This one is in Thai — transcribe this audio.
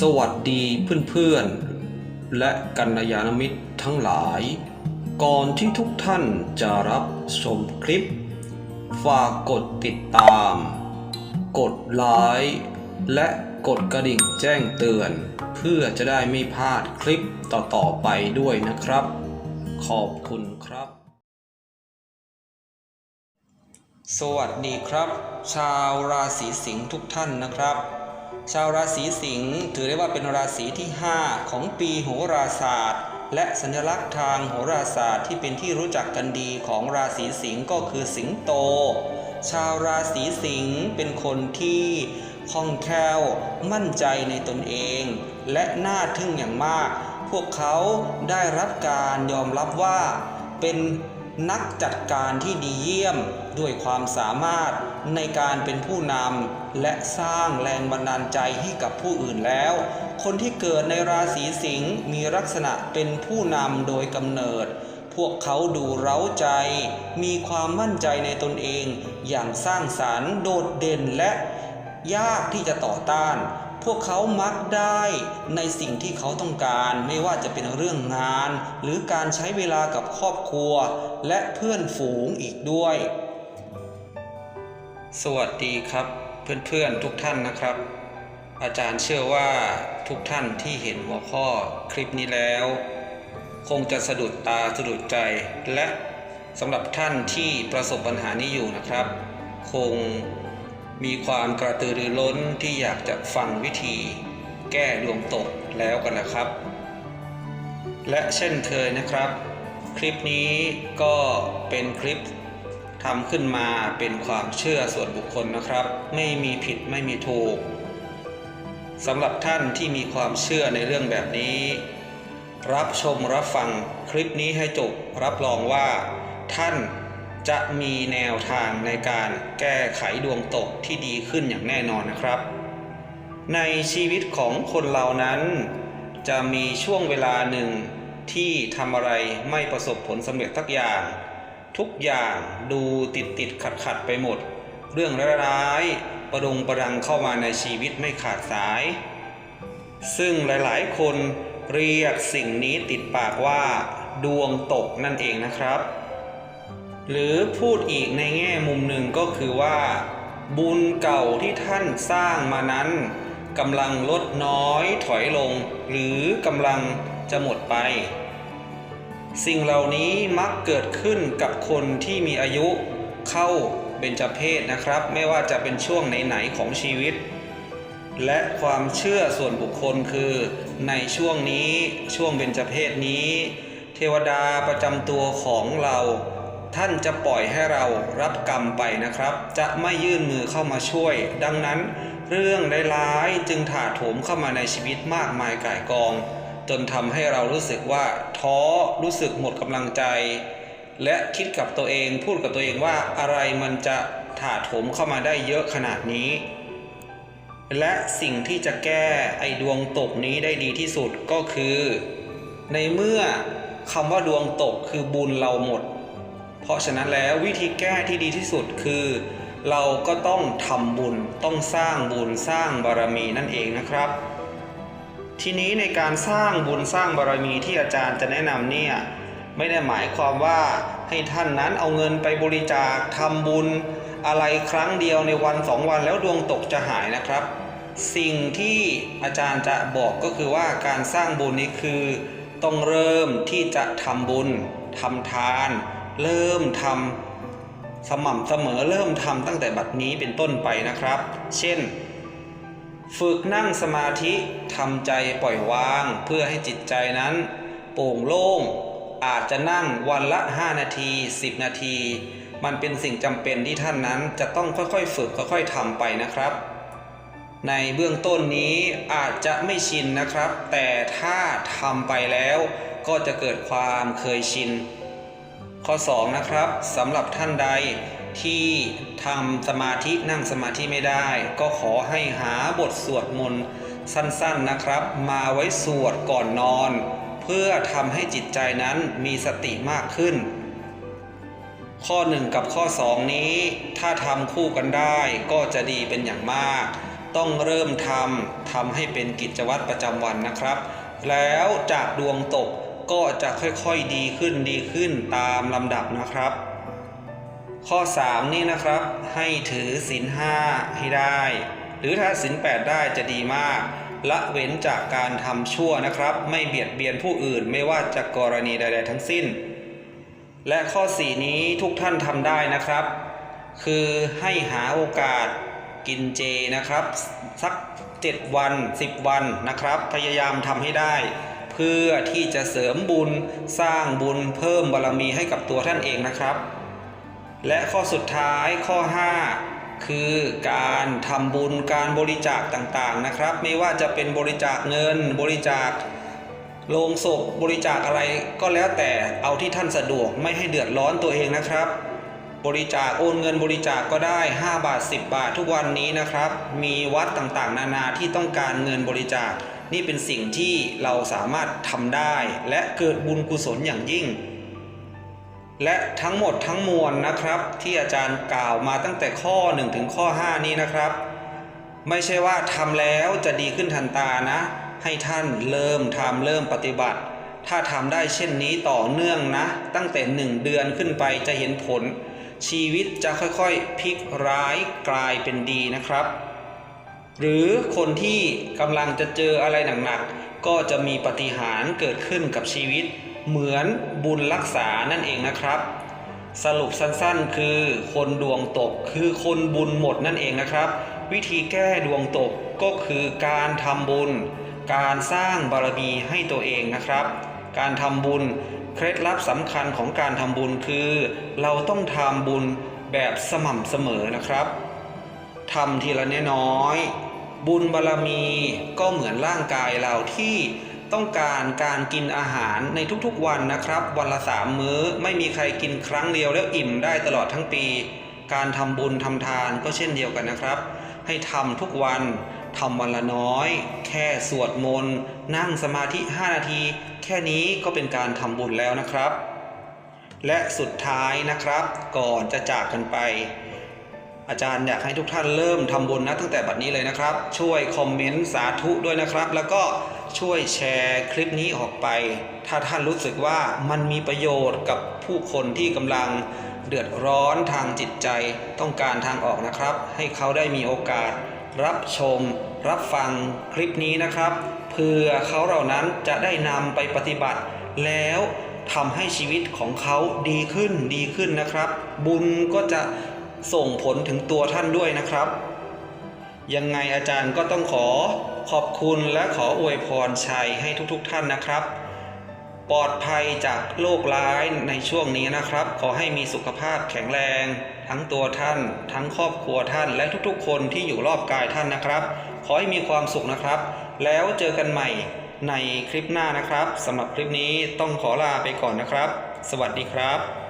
สวัสดีเพื่อนๆ และกัลยาณมิตรทั้งหลาย ก่อนที่ทุกท่านจะรับชมคลิป ฝากกดติดตาม กดไลค์และกดกระดิ่งแจ้งเตือน เพื่อจะได้ไม่พลาดคลิปต่อๆไปด้วยนะครับ ขอบคุณครับ สวัสดีครับ ชาวราศีสิงห์ทุกท่านนะครับ ชาวราศีสิงห์ถือได้ว่าเป็นราศีที่ 5 ของปีโหราศาสตร์ และสัญลักษณ์ทางโหราศาสตร์ที่เป็นที่รู้จักกันดีของราศีสิงห์ก็คือสิงโต ชาวราศีสิงห์เป็นคนที่คล่องแคล่ว มั่นใจในตนเอง และน่าทึ่งอย่างมาก พวกเขาได้รับการยอมรับว่าเป็นนักจัดการที่ดีเยี่ยม ด้วยความสามารถในการเป็นผู้นำและสร้างแรงบันดาลใจให้กับผู้อื่นแล้ว คนที่เกิดในราศีสิงห์มีลักษณะเป็นผู้นำโดยกำเนิด พวกเขาดูเร้าใจ มีความมั่นใจในตนเอง อย่างสร้างสรรค์โดดเด่นและยากที่จะต่อต้าน พวกเขามักได้ในสิ่งที่เขาต้องการ ไม่ว่าจะเป็นเรื่องงาน หรือการใช้เวลากับครอบครัว และเพื่อนฝูงอีกด้วย สวัสดีครับเพื่อนๆทุกท่านนะครับ อาจารย์เชื่อว่าทุกท่านที่เห็นหัวข้อคลิปนี้แล้ว คงจะสะดุดตาสะดุดใจ และสำหรับท่านที่ประสบปัญหานี้อยู่นะครับ คงมีความกระตือรือร้นที่อยากจะฟังวิธี แก้ดวงตกแล้วกันนะครับ และเช่นเคยนะครับ คลิปนี้ก็เป็นคลิป ทำขึ้นมาเป็นความเชื่อส่วนบุคคลนะครับ ไม่มีผิดไม่มีถูกสำหรับท่านที่มีความเชื่อในเรื่องแบบนี้ รับชมรับฟังคลิปนี้ให้จบรับรองว่า ท่านจะมีแนวทางในการแก้ไขดวงตกที่ดีขึ้นอย่างแน่นอนนะครับ ในชีวิตของคนเรานั้น จะมีช่วงเวลาหนึ่งที่ทำอะไรไม่ประสบผลสำเร็จทักอย่าง ทุกอย่างดูติดติดขัดขัดไปหมด เรื่องร้ายๆประดงประดังเข้ามาในชีวิตไม่ขาดสาย ซึ่งหลายๆ คนเรียกสิ่งนี้ติดปากว่า ดวงตกนั่นเองนะครับ หรือพูดอีกในแง่มุมหนึ่งก็คือว่า บุญเก่าที่ท่านสร้างมานั้นกำลังลดน้อยถอยลง หรือกำลังจะหมดไป สิ่งเหล่านี้มักเกิดขึ้นกับคนที่มีอายุเข้าเบญจเพศนะครับ ไม่ว่าจะเป็นช่วงไหนๆของชีวิต และความเชื่อส่วนบุคคลคือ ในช่วงนี้ช่วงเบญจเพศนี้ เทวดาประจำตัวของเรา ท่านจะปล่อยให้เรารับกรรมไปนะครับ จะไม่ยื่นมือเข้ามาช่วย ดังนั้น เรื่องร้ายๆจึงถาโถมเข้ามาในชีวิตมากมายก่ายกอง จนทำให้เรารู้สึกว่าท้อรู้สึกหมดกำลังใจ และคิดกับตัวเองพูดกับตัวเองว่าอะไรมันจะถาโถมเข้ามาได้เยอะขนาดนี้ และสิ่งที่จะแก้ไอ้ดวงตกนี้ได้ดีที่สุดก็คือ ในเมื่อคำว่าดวงตกคือบุญเราหมด เพราะฉะนั้นแล้ววิธีแก้ที่ดีที่สุดคือ เราก็ต้องทำบุญต้องสร้างบุญสร้างบารมีนั่นเองนะครับ ทีนี้ในการสร้างบุญสร้างบารมีที่อาจารย์จะแนะนำเนี่ยไม่ได้หมายความว่าให้ท่านนั้นเอาเงินไปบริจาคทำบุญ อะไรครั้งเดียวในวันสองวันแล้วดวงตกจะหายนะครับ สิ่งที่อาจารย์จะบอกก็คือว่าการสร้างบุญนี้คือ ต้องเริ่มที่จะทำบุญทำทาน เริ่มทำสม่ำเสมอเริ่มทำตั้งแต่บัดนี้เป็นต้นไปนะครับ เช่น ฝึกนั่งสมาธิทำใจปล่อยวาง เพื่อให้จิตใจนั้น โปร่งโล่ง อาจจะนั่งวันละ 5 นาที 10 นาที มันเป็นสิ่งจำเป็นที่ท่านนั้นจะต้องค่อยๆ ฝึกค่อยๆทำไปนะครับ ในเบื้องต้นนี้อาจจะไม่ชินนะครับ แต่ถ้าทำไปแล้วก็จะเกิดความเคยชิน ข้อ 2 นะครับสำหรับท่านใด ที่ทำสมาธินั่งสมาธิไม่ได้ ก็ขอให้หาบทสวดมนต์สั้นๆนะครับ มาไว้สวดก่อนนอน เพื่อทำให้จิตใจนั้นมีสติมากขึ้น ข้อ 1 กับข้อ 2 นี้ ถ้าทำคู่กันได้ก็จะดีเป็นอย่างมาก ต้องเริ่มทำทำให้เป็นกิจวัตรประจำวันนะครับ แล้วจากดวงตกก็จะค่อยๆดีขึ้นดีขึ้นตามลำดับนะครับ ข้อ 3 นี่นะครับให้ถือศีลห้าให้ได้ หรือถ้าศีล8ได้จะดีมาก ละเว้นจากการทำชั่วนะครับ ไม่เบียดเบียนผู้อื่นไม่ว่าจะกรณีใด ๆ ทั้งสิ้น และข้อ 4 นี้ทุกท่านทำได้นะครับ คือให้หาโอกาสกินเจนะครับ สัก 7 วัน 10 วันนะครับ พยายามทำให้ได้เพื่อที่จะเสริมบุญสร้างบุญเพิ่มบารมีให้กับตัวท่านเองนะครับ และข้อสุดท้ายข้อ 5 คือการทำบุญการบริจาคต่างๆนะครับ ไม่ว่าจะเป็นบริจาคเงิน บริจาคโลงศพบริจาคอะไรก็แล้วแต่เอาที่ท่านสะดวกไม่ให้เดือดร้อนตัวเองนะครับ บริจาคโอนเงินบริจาคก็ได้ 5 บาท 10 บาททุกวันนี้นะครับ มีวัดต่างๆ นานาที่ต้องการเงินบริจาค นี่เป็นสิ่งที่เราสามารถทำได้ และเกิดบุญกุศลอย่างยิ่ง และทั้งหมดทั้งมวลนะครับ ที่อาจารย์กล่าวมาตั้งแต่ข้อ 1 ถึงข้อ 5 นี้นะครับ ไม่ใช่ว่าทำแล้วจะดีขึ้นทันตานะ ให้ท่านเริ่มทำเริ่มปฏิบัติ ถ้าทำได้เช่นนี้ต่อเนื่องนะ ตั้งแต่ 1 เดือนขึ้นไปจะเห็นผล ชีวิตจะค่อยๆพลิกร้ายกลายเป็นดีนะครับ หรือคนที่กำลังจะเจออะไรหนักๆก็จะมีปาฏิหารย์เกิดขึ้นกับชีวิต เหมือนบุญรักษานั่นเองนะครับ สรุปสั้นๆ คือคนดวงตกคือคนบุญหมดนั่นเองนะครับ วิธีแก้ดวงตกก็คือการทำบุญ การสร้างบารมีให้ตัวเองนะครับ การทำบุญเคล็ดลับสำคัญของการทำบุญคือ เราต้องทำบุญแบบสม่ำเสมอนะครับทำทีละน้อยบุญบารรมีก็เหมือนร่างกายเราที่ ต้องการการกินอาหารในทุกๆวันนะครับ วันละสามมื้อไม่มีใครกินครั้งเดียวแล้วอิ่มได้ตลอดทั้งปี การทำบุญทำทานก็เช่นเดียวกันนะครับ ให้ทำทุกวันทำวันละน้อย แค่สวดมนต์นั่งสมาธิ 5 นาที แค่นี้ก็เป็นการทำบุญแล้วนะครับ และสุดท้ายนะครับ ก่อนจะจากกันไป อาจารย์อยากให้ทุกท่านเริ่มทำบุญนะตั้งแต่บัดนี้เลยนะครับ ช่วยคอมเมนต์สาธุด้วยนะครับ แล้วก็ช่วยแชร์คลิปนี้ออกไป ถ้าท่านรู้สึกว่ามันมีประโยชน์กับผู้คนที่กำลังเดือดร้อนทางจิตใจต้องการทางออกนะครับ ให้เขาได้มีโอกาส รับชม รับฟังคลิปนี้นะครับเพื่อเขาเหล่านั้นจะได้นำไปปฏิบัติ แล้วทำให้ชีวิตของเขาดีขึ้นดีขึ้นนะครับ บุญก็จะ ส่งผลถึงตัวท่านด้วยนะครับ ยังไงอาจารย์ก็ต้องขอขอบคุณและขออวยพรชัยให้ทุกๆทท่านนะครับ ปลอดภัยจากโรคร้ายในช่วงนี้นะครับ ขอให้มีสุขภาพแข็งแรง ทั้งตัวท่าน ทั้งครอบครัวท่านและทุกๆ คนที่อยู่รอบกายท่านนะครับ ขอให้มีความสุขนะครับ แล้วเจอกันใหม่ในคลิปหน้านะครับสำหรับคลิปนี้ต้องขอลาไปก่อนนะครับ สวัสดีครับ